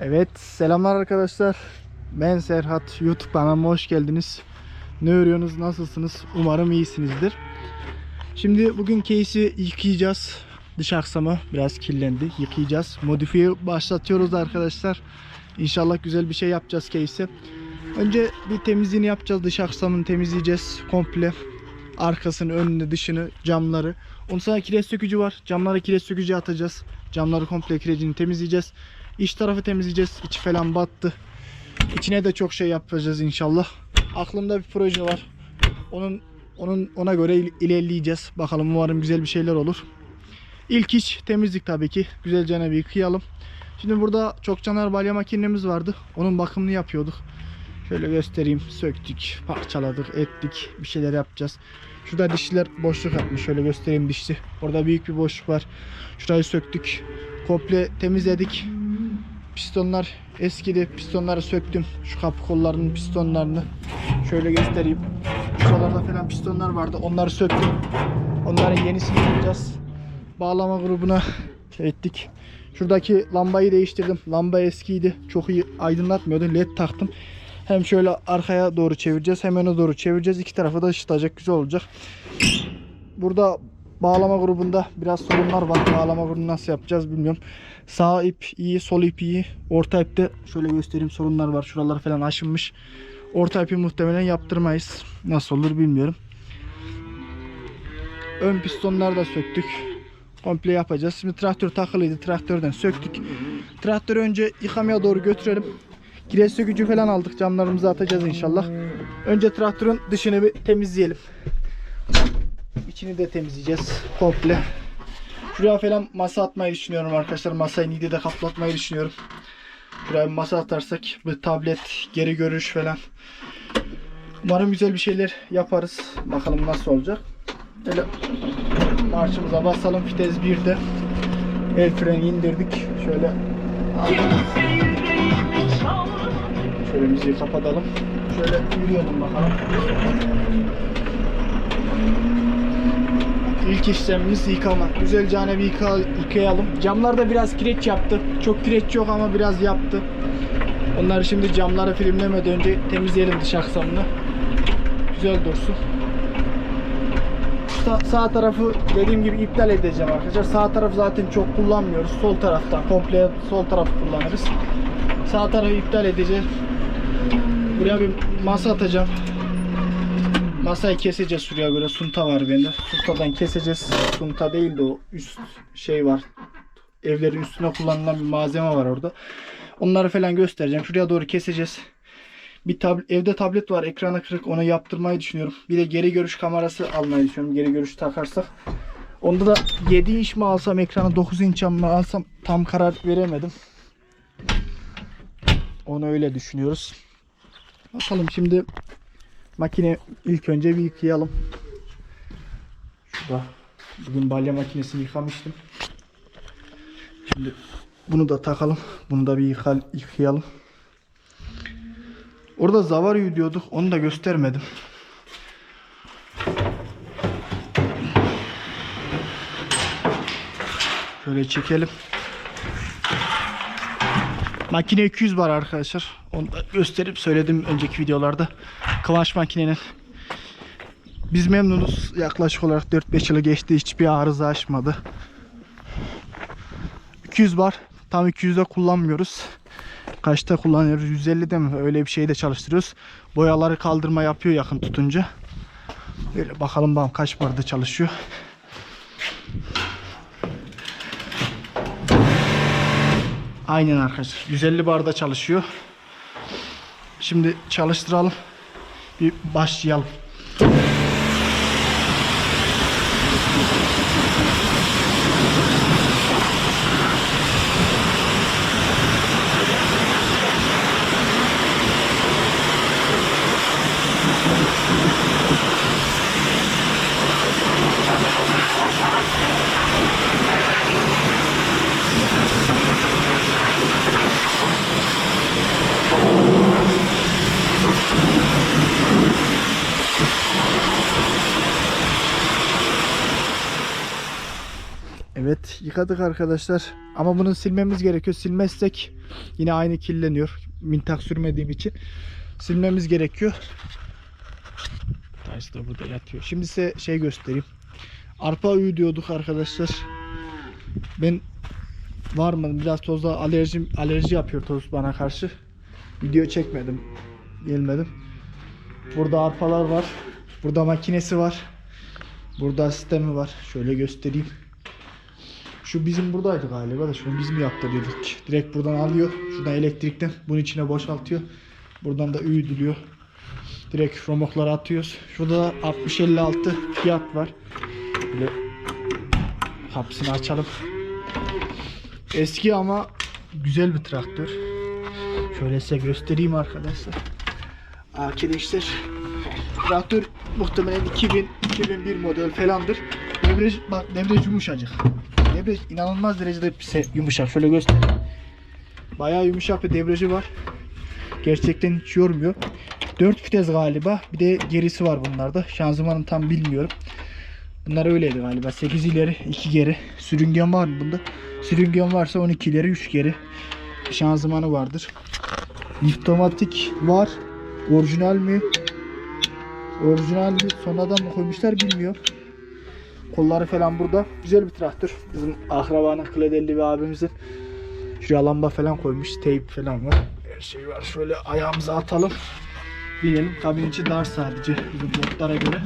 Evet selamlar arkadaşlar. Ben Serhat. YouTube kanalıma hoş geldiniz. Ne örüyorsunuz? Nasılsınız? Umarım iyisinizdir. Şimdi bugün case'i yıkayacağız. Dış aksamı biraz kirlendi. Yıkayacağız. Modifiye başlatıyoruz arkadaşlar. İnşallah güzel bir şey yapacağız case'e. Önce bir temizliğini yapacağız. Dış aksamını temizleyeceğiz komple. Arkasını, önünü, dışını, camları. Ondan sonra kireç sökücü var. Camlara kireç sökücü atacağız. Camları komple kirecini temizleyeceğiz. İç tarafı temizleyeceğiz. İçi falan battı. İçine de çok şey yapacağız inşallah. Aklımda bir proje var. Onun onun ona göre il- ilerleyeceğiz. Bakalım umarım güzel bir şeyler olur. İlk iş temizlik tabii ki. Güzelce bir yıkayalım. Şimdi burada çok caner balya makinemiz vardı. Onun bakımını yapıyorduk. Şöyle göstereyim. Söktük, parçaladık, ettik. Bir şeyler yapacağız. Şurada dişler boşluk atmış. Şöyle göstereyim dişli. Orada büyük bir boşluk var. Şurayı söktük. Komple temizledik. Pistonlar eskidi. Pistonları söktüm. Şu kapı kollarının pistonlarını. Şöyle göstereyim. Şuralarda falan pistonlar vardı. Onları söktüm. Onların yenisini yapacağız. Bağlama grubuna şey ettik. Şuradaki lambayı değiştirdim. Lamba eskiydi. Çok iyi aydınlatmıyordu. LED taktım. Hem şöyle arkaya doğru çevireceğiz. Hem öne doğru çevireceğiz. İki tarafa da ışıtacak. Güzel olacak. Burada bağlama grubunda biraz sorunlar var. Bağlama grubunu nasıl yapacağız bilmiyorum. Sağ ip iyi, sol ip iyi. Orta ipte şöyle göstereyim sorunlar var. Şuralar falan aşınmış. Orta ipi muhtemelen yaptırmayız. Nasıl olur bilmiyorum. Ön pistonları da söktük. Komple yapacağız. Şimdi traktör takılıydı. Traktörden söktük. Traktörü önce yıkamaya doğru götürelim. Kireç sökücü falan aldık. Camlarımızı atacağız inşallah. Önce traktörün dışını bir temizleyelim. İçini de temizleyeceğiz komple. Şuraya falan masa atmayı düşünüyorum arkadaşlar. Masayı Nide'de kaplatmayı düşünüyorum. Şuraya bir masa atarsak bir tablet, geri görüş falan. Umarım güzel bir şeyler yaparız. Bakalım nasıl olacak. Böyle marşımıza basalım. Vites 1'de. El freni indirdik. Şöyle Şöyle müziği kapatalım. Şöyle yürüyelim bakalım. İlk işlemimiz yıkamak. Güzelce hani bir yıka, yıkayalım. Camlarda biraz kireç yaptı. Çok kireç yok ama biraz yaptı. Onları şimdi camları filmlemeden önce temizleyelim dış aksamını. Güzel dursun. Sağ, sağ tarafı dediğim gibi iptal edeceğim arkadaşlar. Sağ tarafı zaten çok kullanmıyoruz. Sol taraftan komple sol tarafı kullanırız. Sağ tarafı iptal edeceğiz. Buraya bir masa atacağım. Masayı keseceğiz şuraya göre. Sunta var bende. Suntadan keseceğiz. Sunta değil de o üst şey var. Evlerin üstüne kullanılan bir malzeme var orada. Onları falan göstereceğim. Şuraya doğru keseceğiz. Bir tab evde tablet var. Ekranı kırık. Onu yaptırmayı düşünüyorum. Bir de geri görüş kamerası almayı düşünüyorum. Geri görüş takarsak. Onda da 7 inç mi alsam ekranı 9 inç mi alsam tam karar veremedim. Onu öyle düşünüyoruz. Bakalım şimdi makine ilk önce bir yıkayalım. Şurada bugün balya makinesini yıkamıştım. Şimdi bunu da takalım. Bunu da bir yıka, yıkayalım. Orada zavar diyorduk. Onu da göstermedim. Şöyle çekelim. Makine 200 var arkadaşlar. Onu da gösterip söyledim önceki videolarda. Kıvanç makinenin. Biz memnunuz. Yaklaşık olarak 4-5 yılı geçti. Hiçbir arıza açmadı. 200 var. Tam 200'de kullanmıyoruz. Kaçta kullanıyoruz? 150'de mi? Öyle bir şeyde çalıştırıyoruz. Boyaları kaldırma yapıyor yakın tutunca. Böyle bakalım bakalım kaç barda çalışıyor. Aynen arkadaşlar. 150 barda çalışıyor. Şimdi çalıştıralım. Bir başlayalım. Yıkadık arkadaşlar. Ama bunu silmemiz gerekiyor. Silmezsek yine aynı kirleniyor. Mintak sürmediğim için. Silmemiz gerekiyor. Taş da burada yatıyor. Şimdi size şey göstereyim. Arpa uyu diyorduk arkadaşlar. Ben var mı biraz tozla alerjim alerji yapıyor toz bana karşı. Video çekmedim. Gelmedim. Burada arpalar var. Burada makinesi var. Burada sistemi var. Şöyle göstereyim. Şu bizim buradaydı galiba da şunu biz mi yaptırıyorduk? Direkt buradan alıyor. Şuradan elektrikten bunun içine boşaltıyor. Buradan da üyüdülüyor. Direkt romoklara atıyoruz. Şurada da 60-56 fiyat var. Böyle kapısını açalım. Eski ama güzel bir traktör. Şöyle size göstereyim arkadaşlar. Arkadaşlar traktör muhtemelen 2000 2001 model falandır. Debriyaj bak debriyaj yumuşacık. Debriyaj inanılmaz derecede yumuşak. Şöyle göstereyim. Bayağı yumuşak bir debriyajı var. Gerçekten hiç yormuyor. 4 vites galiba. Bir de gerisi var bunlarda. Şanzımanı tam bilmiyorum. Bunlar öyleydi galiba. 8 ileri 2 geri. Sürüngen var mı bunda? Sürüngen varsa 12 ileri 3 geri. Şanzımanı vardır. Liftomatik var. Orijinal mi? Orijinal mi? Sonradan mı koymuşlar bilmiyorum. Kolları falan burada. Güzel bir traktör. Bizim akrabanın Kledelli bir abimizin. Şuraya lamba falan koymuş. Teyp falan var. Her şey var. Şöyle ayağımıza atalım. Binelim. Kabin içi dar sadece. Bizim botlara göre.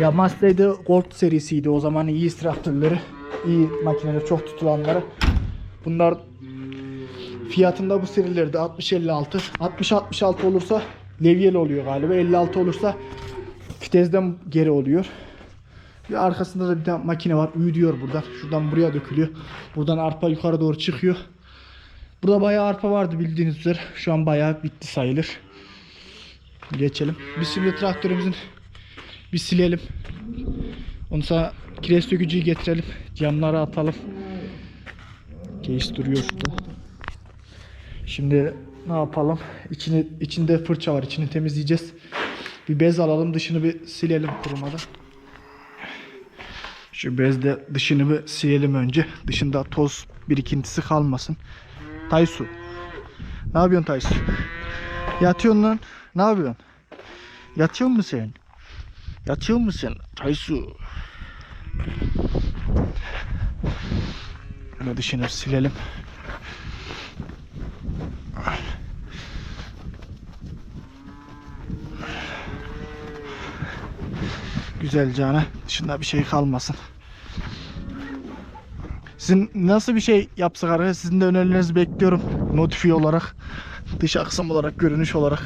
Ya Mazda'ydı Gold serisiydi. O zaman iyi traktörleri. iyi makineler çok tutulanları. Bunlar fiyatında bu serilerde 60-56. 60-66 olursa levyeli oluyor galiba. 56 olursa vitezden geri oluyor. Bir arkasında da bir tane makine var. Üyüdüyor buradan. Şuradan buraya dökülüyor. Buradan arpa yukarı doğru çıkıyor. Burada bayağı arpa vardı bildiğiniz üzere. Şu an bayağı bitti sayılır. Geçelim. Biz şimdi traktörümüzün bir silelim. Ondan sonra kireç sökücüyü getirelim. Camları atalım. Case duruyor şurada. Şimdi ne yapalım? İçini, içinde fırça var. İçini temizleyeceğiz. Bir bez alalım. Dışını bir silelim kurumadan. Şu bezde dışını bir silelim önce. Dışında toz birikintisi kalmasın. Taysu. Ne yapıyorsun Taysu? Yatıyorsun lan. Ne yapıyorsun? Yatıyor musun sen? Yatıyor musun Taysu? Böyle dışını silelim. Güzel cana. Dışında bir şey kalmasın. Sizin nasıl bir şey yapsak arkadaşlar sizin de önerilerinizi bekliyorum. Notifiye olarak, dış aksam olarak, görünüş olarak.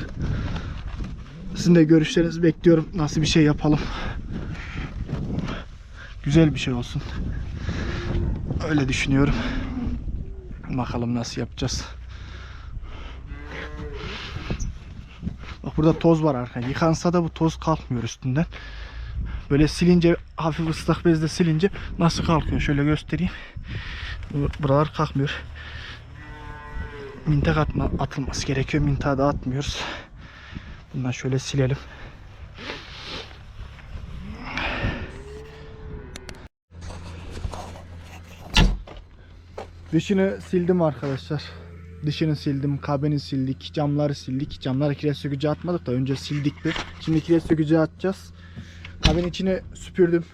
Sizin de görüşlerinizi bekliyorum. Nasıl bir şey yapalım. Güzel bir şey olsun. Öyle düşünüyorum. Bakalım nasıl yapacağız. Bak burada toz var arkadaşlar. Yıkansa da bu toz kalkmıyor üstünden. Böyle silince hafif ıslak bezle silince nasıl kalkıyor şöyle göstereyim. Bu- Buralar kalkmıyor. Mintak atma, atılması gerekiyor. Mintağı da atmıyoruz. Bundan şöyle silelim. Dışını sildim arkadaşlar. Dışını sildim, kabini sildik, camları sildik. Camları kireç sökücü atmadık da önce sildik bir. Şimdi kireç sökücü atacağız. Kabin içini süpürdüm.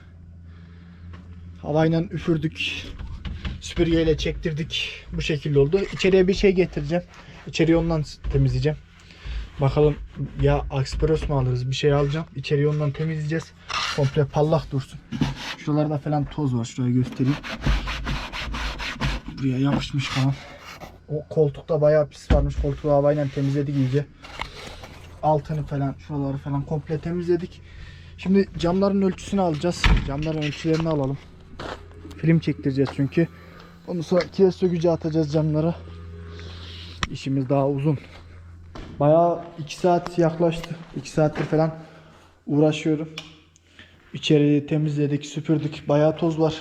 Havayla üfürdük. Süpürgeyle çektirdik. Bu şekilde oldu. İçeriye bir şey getireceğim. İçeriye ondan temizleyeceğim. Bakalım ya Aksperos mu alırız? Bir şey alacağım. İçeriye ondan temizleyeceğiz. Komple pallak dursun. Şuralarda falan toz var. Şuraya göstereyim. Buraya yapışmış falan. O koltukta bayağı pis varmış. Koltuğu havayla temizledik iyice. Altını falan, şuraları falan komple temizledik. Şimdi camların ölçüsünü alacağız. Camların ölçülerini alalım. Film çektireceğiz çünkü. Ondan sonra kireç sökücü atacağız camlara. İşimiz daha uzun. Bayağı 2 saat yaklaştı. 2 saattir falan uğraşıyorum. İçeriği temizledik, süpürdük. Bayağı toz var.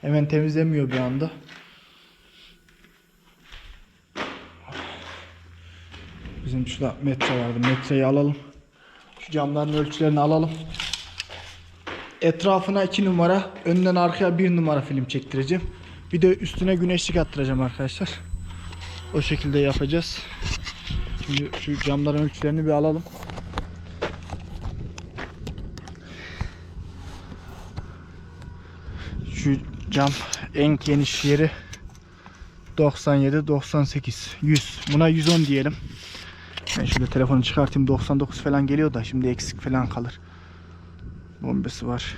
Hemen temizlemiyor bir anda. Bizim şurada metre vardı. Metreyi alalım. Şu camların ölçülerini alalım. Etrafına 2 numara, önden arkaya 1 numara film çektireceğim. Bir de üstüne güneşlik attıracağım arkadaşlar. O şekilde yapacağız. Şimdi şu camların ölçülerini bir alalım. Şu cam en geniş yeri 97, 98, 100. Buna 110 diyelim. Ben şöyle telefonu çıkartayım 99 falan geliyor da şimdi eksik falan kalır. Bombesi var.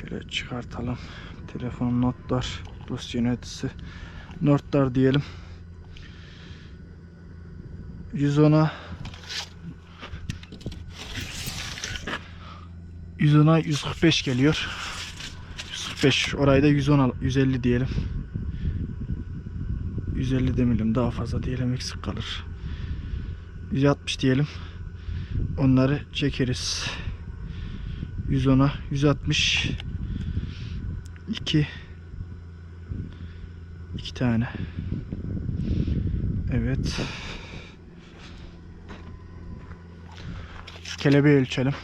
Şöyle çıkartalım. Telefonun notlar, dosya yöneticisi. Notlar diyelim. 110'a 110'a 145 geliyor. 145 orayı da 110 al- 150 diyelim. 150 demeyelim daha fazla diyelim eksik kalır. 160 diyelim. Onları çekeriz. 110'a 160 2 2 tane. Evet. Şu kelebeği ölçelim.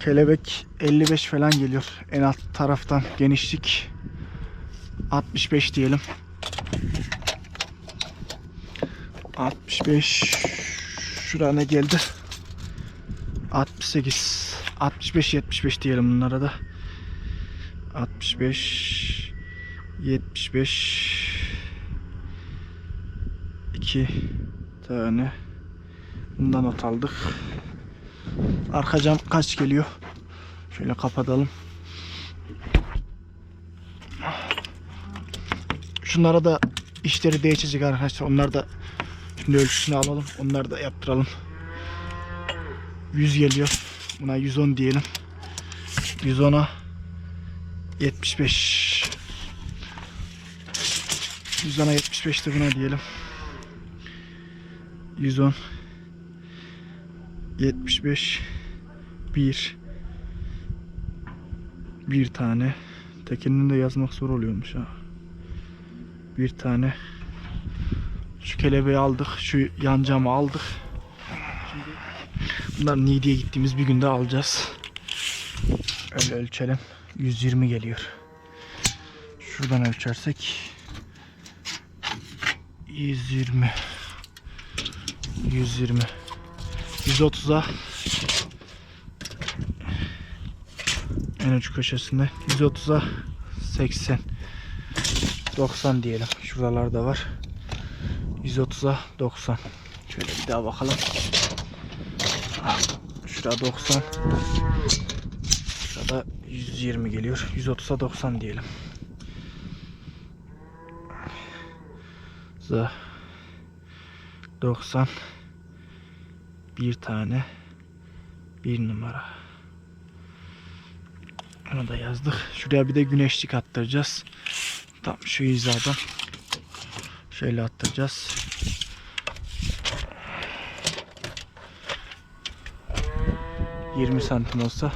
Kelebek 55 falan geliyor. En alt taraftan genişlik 65 diyelim. 65 şuraya ne geldi? 68 65 75 diyelim bunlara da. 65 75 2 tane bundan not aldık. Arka cam kaç geliyor? Şöyle kapatalım. Şunlara da işleri değişecek arkadaşlar. Onlar da şimdi ölçüsünü alalım. Onları da yaptıralım. 100 geliyor. Buna 110 diyelim. 110'a 75. 110'a 75 de buna diyelim. 110 75 1 bir tane tekelini de yazmak zor oluyormuş ha. Bir tane şu kelebeği aldık. Şu yan camı aldık. Bunlar Niğde'ye gittiğimiz bir günde alacağız. Öyle ölçelim. 120 geliyor. Şuradan ölçersek 120 120 130'a en uç köşesinde 130'a 80 90 diyelim. Şuralarda var. 130'a 90. Şöyle bir daha bakalım. Şurada 90. Şurada 120 geliyor. 130'a 90 diyelim. Za 90 bir tane bir numara. Onu da yazdık. Şuraya bir de güneşlik attıracağız. Tam şu hizadan şöyle attıracağız. ...20 santim olsa...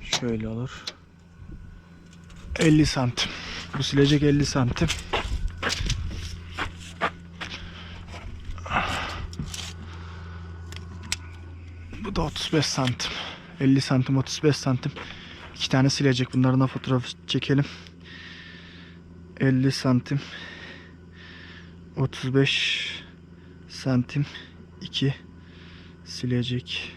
...şöyle olur. 50 santim. Bu silecek 50 santim. Bu da 35 santim. 50 santim 35 santim. İki tane silecek. Bunların da fotoğraf çekelim. 50 santim 35 santim 2 silecek.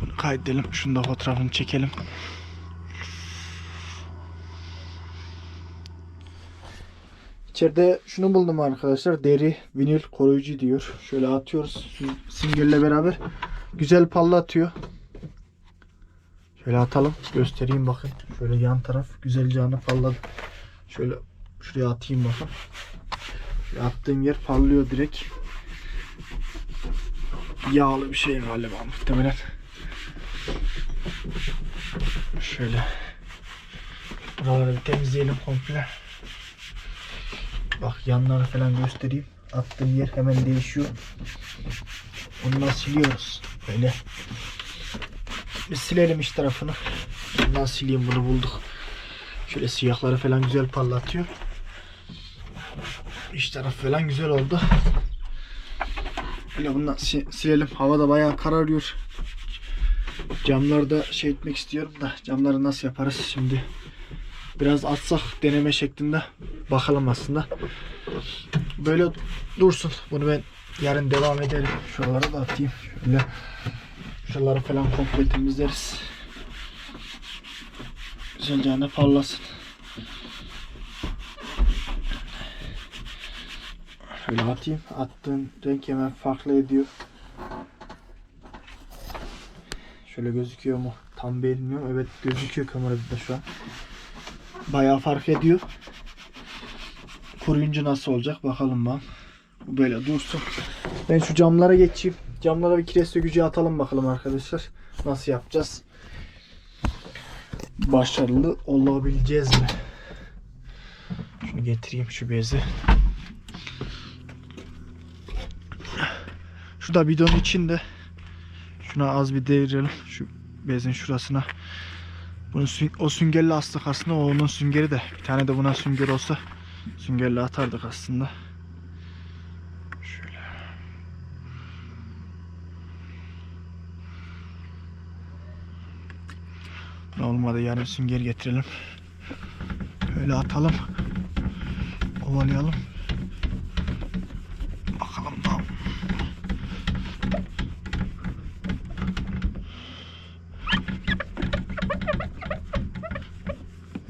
Bunu kaydedelim. Şunu da fotoğrafını çekelim. İçeride şunu buldum arkadaşlar. Deri vinil koruyucu diyor. Şöyle atıyoruz. Singelle beraber. Güzel parlatıyor. Şöyle atalım. Göstereyim bakın. Şöyle yan taraf güzelce anı parladı. Şöyle şuraya atayım bakın. Şöyle attığım yer parlıyor direkt. Yağlı bir şey galiba muhtemelen. Şöyle buraları bir temizleyelim komple. Bak yanları falan göstereyim. Attığım yer hemen değişiyor. Ondan siliyoruz. Böyle. Bir silelim iç tarafını. Bundan sileyim bunu bulduk. Şöyle siyahları falan güzel parlatıyor. İç taraf falan güzel oldu. Böyle bundan si- silelim. Hava da bayağı kararıyor. Camları da şey etmek istiyorum da camları nasıl yaparız şimdi. Biraz atsak deneme şeklinde bakalım aslında. Böyle dursun. Bunu ben yarın devam ederim. Şuraları da atayım. Şöyle şuraları falan komple temizleriz. Güzelce ne parlasın. Şöyle atayım. Attığın renk hemen farklı ediyor. Şöyle gözüküyor mu? Tam bilmiyorum. Evet gözüküyor kamerada şu an. Bayağı fark ediyor. Kuruyunca nasıl olacak bakalım ben. Bu böyle dursun. Ben şu camlara geçeyim. Camlara bir kireç sökücü atalım bakalım arkadaşlar. Nasıl yapacağız? Başarılı olabileceğiz mi? Şunu getireyim şu bezi. Şu da bidon içinde. Şuna az bir devirelim. Şu bezin şurasına. Bunun o süngerli astık aslında. O onun süngeri de. Bir tane de buna sünger olsa süngerli atardık aslında. Şöyle. Ne olmadı yarın sünger getirelim. Böyle atalım. Ovalayalım. Bakalım ne yap-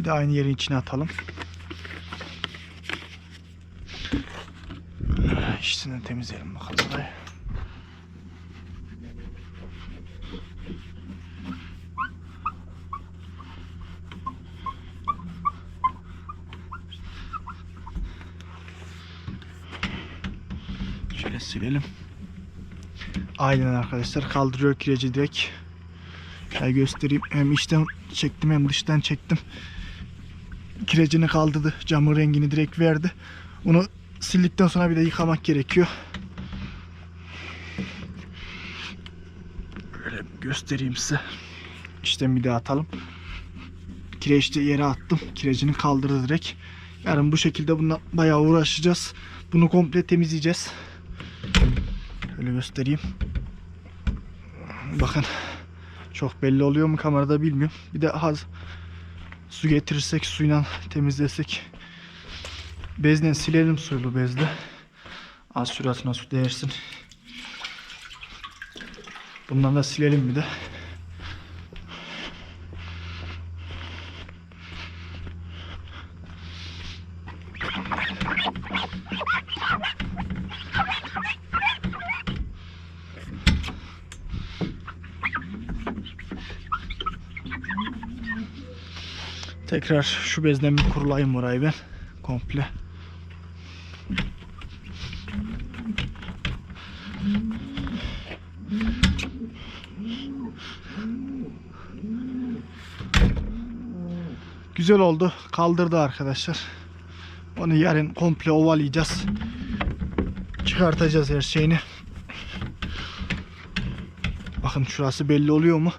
Bir de aynı yerin içine atalım. İşte temizleyelim bakalım. Şöyle silelim. Aynen arkadaşlar kaldırıyor kireci direkt. Şöyle göstereyim. Hem içten çektim hem dıştan çektim. Kirecini kaldırdı. Camın rengini direkt verdi. Bunu sildikten sonra bir de yıkamak gerekiyor. Böyle göstereyim size. İşte bir daha atalım. Kireçli yere attım. Kirecini kaldırdı direkt. Yarın bu şekilde bundan bayağı uğraşacağız. Bunu komple temizleyeceğiz. Şöyle göstereyim. Bakın. Çok belli oluyor mu kamerada bilmiyorum. Bir de az su getirirsek suyla temizlesek. Bezle silelim suylu bezle. Az şurasına su değersin. Bundan da silelim bir de. Tekrar şu bezden bir kurulayım orayı ben. Komple. Güzel oldu. Kaldırdı arkadaşlar. Onu yarın komple ovalayacağız. Çıkartacağız her şeyini. Bakın şurası belli oluyor mu?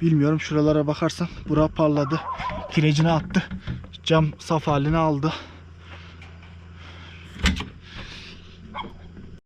Bilmiyorum. Şuralara bakarsan bura parladı. Kirecini attı. Cam saf halini aldı.